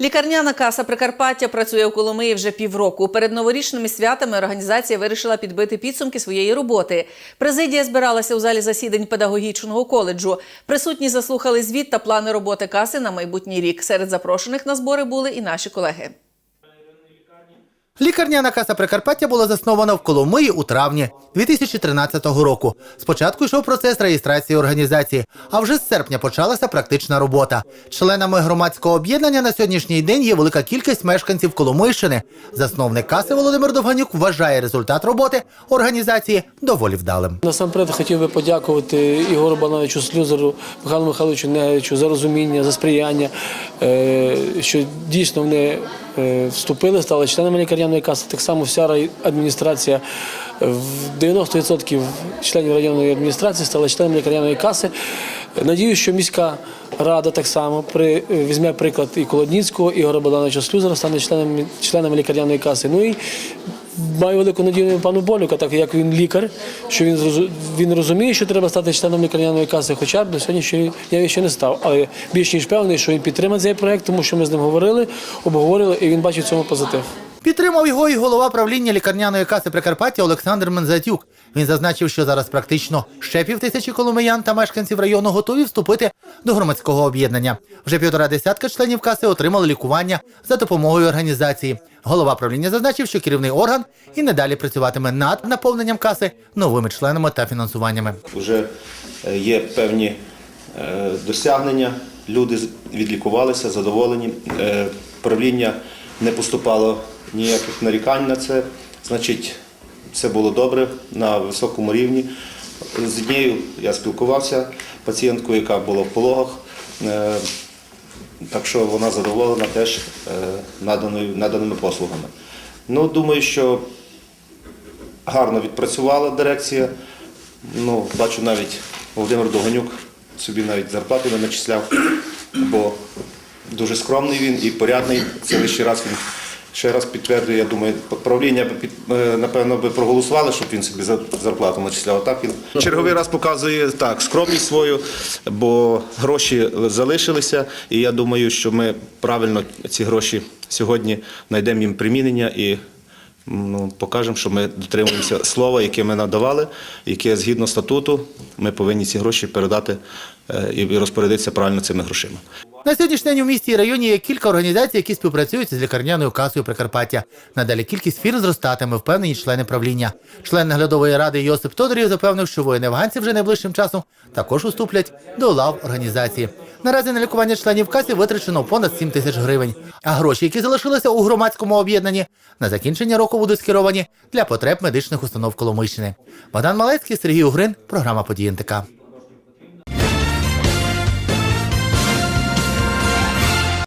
Лікарняна каса Прикарпаття працює у Коломиї вже півроку. Перед новорічними святами організація вирішила підбити підсумки своєї роботи. Президія збиралася у залі засідань педагогічного коледжу. Присутні заслухали звіт та плани роботи каси на майбутній рік. Серед запрошених на збори були і наші колеги. Лікарняна каса Прикарпаття була заснована в Коломиї у травні 2013 року. Спочатку йшов процес реєстрації організації, а вже з серпня почалася практична робота. Членами громадського об'єднання на сьогоднішній день є велика кількість мешканців Коломийщини. Засновник каси Володимир Довганюк вважає результат роботи організації доволі вдалим. Насамперед хотів би подякувати Ігору Бановичу Слюзеру, Михайлу Михайловичу Негичу за розуміння, за сприяння, е, що дійсно вони вступили, стали членами лікарняної каси. Так само вся адміністрація, е, в 90% членів районної адміністрації стали членами лікарняної каси. Надію, що міська рада так само при, е, візьме приклад і Колодніцького, Ігора Богдановича Слюзера, стане членами, членами лікарняної каси. Ну і Маю велику надію на пану Болюка, так як він лікар, що він він розуміє, що треба стати членом лікарняної каси, хоча б до сьогодні ще я ще не став. Але більш ніж певний, що він підтримає цей проект, тому що ми з ним говорили, обговорили, і він бачить в цьому позитив. Підтримав його і голова правління лікарняної каси Прикарпаття Олександр Мензатюк. Він зазначив, що зараз практично ще півтисячі коломиян та мешканців району готові вступити до громадського об'єднання. Вже півтора десятка членів каси отримали лікування за допомогою організації. Голова правління зазначив, що керівний орган і надалі працюватиме над наповненням каси новими членами та фінансуваннями. Вже е, є певні е, досягнення, люди відлікувалися, задоволені. Е, Правління не поступало ніяких нарікань на це, значить, все було добре на високому рівні. З однією я спілкувався, пацієнткою, яка була в пологах. Так що вона задоволена теж е, наданими послугами. Ну, думаю, що гарно відпрацювала дирекція. Ну, бачу навіть Володимир Доганюк собі навіть зарплати не начисляв, бо дуже скромний він і порядний. Це лише раз він ще раз підтвердує. Я думаю, правління е, напевно би проголосували, щоб він собі за- зарплату начисляв. Так він черговий раз показує так скромність свою, бо гроші залишилися. І я думаю, що ми правильно ці гроші сьогодні знайдемо їм примінення і ну, покажемо, що ми дотримуємося слова, яке ми надавали, яке згідно статуту ми повинні ці гроші передати е, і розпорядитися правильно цими грошима. На сьогоднішній день у місті і районі є кілька організацій, які співпрацюють з лікарняною касою Прикарпаття. Надалі кількість фірм зростатиме, впевнені члени правління. Член наглядової ради Йосип Тодорів запевнив, що воїни-афганці вже найближчим часом також уступлять до лав організації. Наразі на лікування членів касі витрачено понад 7 тисяч гривень. А гроші, які залишилися у громадському об'єднанні, на закінчення року будуть скеровані для потреб медичних установ Коломийщини. Богдан Малецький, Сергій Угрин, програма «Події НТК».